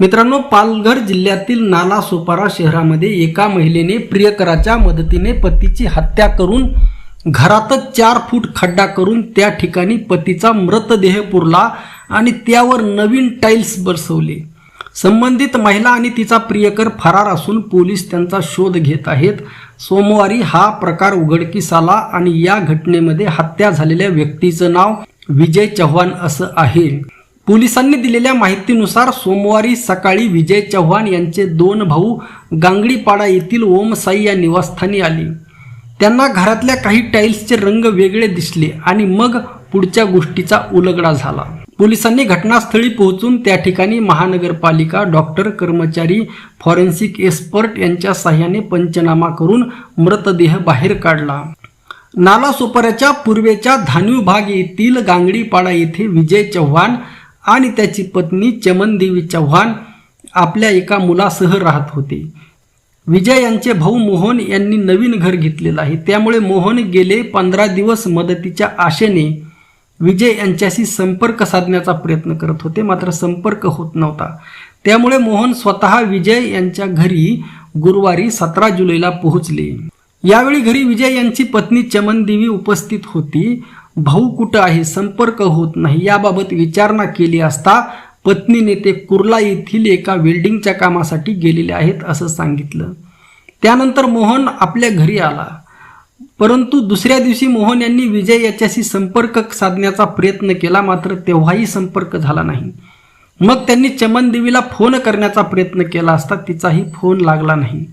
मित्रांनो पालघर जिल्ह्यातील नाला सोपारा शहरामध्ये एका महिलेने प्रियकराच्या मदतीने पतीची हत्या करून घरातच चार फूट खड्डा करून त्या ठिकाणी पतीचा मृतदेह पुरला आणि त्यावर नवीन टाईल्स बसवले. संबंधित महिला आणि तिचा प्रियकर फरार असून पोलीस त्यांचा शोध घेत आहेत. सोमवारी हा प्रकार उघडकीस आला आणि या घटनेमध्ये हत्या झालेल्या व्यक्तीचं नाव विजय चव्हाण असं आहे. पोलिसांनी दिलेल्या माहितीनुसार सोमवारी सकाळी विजय चव्हाण यांचे दोन भाऊ गांगडीपाडा येथील ओमसाई या निवासस्थानी आले. त्यांना घरातल्या काही टाईल्सचे रंग वेगळे दिसले आणि मग पुढच्या गोष्टीचा उलगडा झाला. पोलिसांनी घटनास्थळी पोहोचून त्या ठिकाणी महानगरपालिका डॉक्टर कर्मचारी फॉरेन्सिक एक्सपर्ट यांच्या सहाय्याने पंचनामा करून मृतदेह बाहेर काढला. नाला सोपाऱ्याच्या पूर्वेच्या धान्यू भाग येथील गांगडीपाडा येथे विजय चव्हाण आणि त्याची पत्नी चमनदेवी चव्हाण आपल्या एका मुलासह राहत होते. विजय यांचे भाऊ मोहन यांनी नवीन घर घेतलेलं आहे. त्यामुळे मोहन गेले पंधरा दिवस मदतीच्या आशेने विजय यांच्याशी संपर्क साधण्याचा प्रयत्न करत होते. मात्र संपर्क होत नव्हता. त्यामुळे मोहन स्वतः विजय यांच्या घरी गुरुवारी सतरा जुलैला पोहोचले. यावेळी घरी विजय यांची पत्नी चमनदेवी उपस्थित होती. भाऊ कुठं आहे संपर्क होत नाही याबाबत विचारणा केली असता पत्नीने ते कुर्ला येथील एका वेल्डिंगच्या कामासाठी गेलेले आहेत असं सांगितलं. त्यानंतर मोहन आपल्या घरी आला. परंतु दुसऱ्या दिवशी मोहन यांनी विजय याच्याशी संपर्क साधण्याचा प्रयत्न केला मात्र तेव्हाही संपर्क झाला नाही. मग त्यांनी चमनदेवीला फोन करण्याचा प्रयत्न केला असता तिचाही फोन लागला नाही.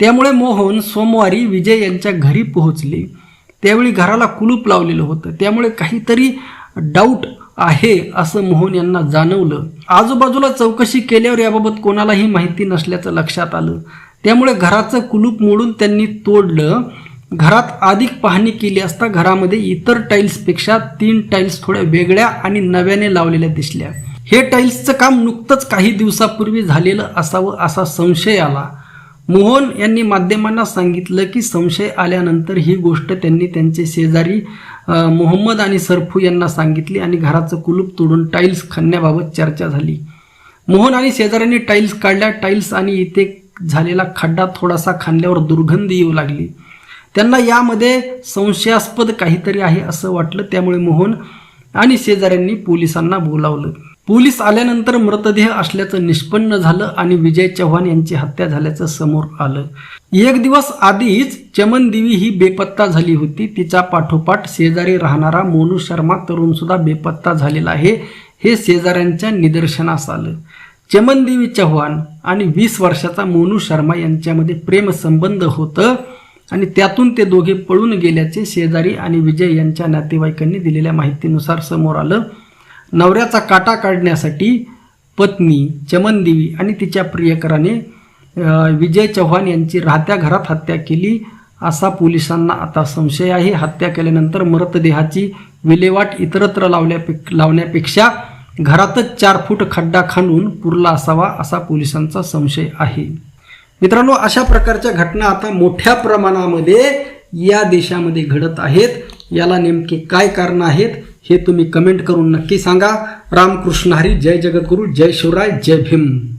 त्यामुळे मोहन सोमवारी विजय यांच्या घरी पोहोचले. त्यावेळी घराला कुलूप लावलेलं होतं. त्यामुळे काहीतरी डाऊट आहे असं मोहन यांना जाणवलं. आजूबाजूला चौकशी केल्यावर याबाबत कोणालाही माहिती नसल्याचं लक्षात आलं. त्यामुळे घराचं कुलूप मोडून त्यांनी तोडलं. घरात अधिक पाहणी केली असता घरामध्ये इतर टाईल्सपेक्षा तीन टाईल्स थोड्या वेगळ्या आणि नव्याने लावलेल्या दिसल्या. हे टाईल्सचं काम नुकतंच काही दिवसापूर्वी झालेलं असावं असा संशय आला. मोहन यांनी माध्यमांना सांगितलं की संशय आल्यानंतर ही गोष्ट त्यांनी त्यांचे शेजारी मोहम्मद आणि सरफू यांना सांगितली आणि घराचं कुलूप तोडून टाईल्स खणण्याबाबत चर्चा झाली. मोहन आणि शेजाऱ्यांनी टाईल्स काढल्या. टाईल्स आणि इथे झालेला खड्डा थोडासा खांदल्यावर दुर्गंधी येऊ लागली. त्यांना यामध्ये संशयास्पद काहीतरी आहे असं वाटलं. त्यामुळे मोहन आणि शेजाऱ्यांनी पोलिसांना बोलावलं. पोलीस आल्यानंतर मृतदेह असल्याचं निष्पन्न झालं आणि विजय चव्हाण यांची हत्या झाल्याचं समोर आलं. एक दिवस आधीच चमनदेवी ही बेपत्ता झाली होती. तिच्या पाठोपाठ शेजारी राहणारा मोनू शर्मा तरुण सुद्धा बेपत्ता झालेला आहे. हे शेजाऱ्यांच्या निदर्शनास आलं. चमनदेवी चव्हाण आणि वीस वर्षाचा मोनू शर्मा यांच्यामध्ये प्रेमसंबंध होतं आणि त्यातून ते दोघे पळून गेल्याचे शेजारी आणि विजय यांच्या नातेवाईकांनी दिलेल्या माहितीनुसार समोर आलं. नवऱ्याचा काटा काढण्यासाठी पत्नी चमनदेवी आणि तिच्या प्रियकराने विजय चव्हाण यांची राहत्या घरात हत्या केली असा पोलिसांना आता संशय आहे. हत्या केल्यानंतर मृतदेहाची विल्हेवाट इतरत्र लावल्यापे लावण्यापेक्षा घरातच चार फूट खड्डा खाणून पुरला असावा असा पोलिसांचा संशय आहे. मित्रांनो अशा प्रकारच्या घटना आता मोठ्या प्रमाणामध्ये या देशामध्ये घडत आहेत. याला नेमके काय कारण आहेत? हे तुम्ही कमेंट करून नक्की सांगा. रामकृष्ण हरी जय जगद्गुरू जय शिवराय जय भीम.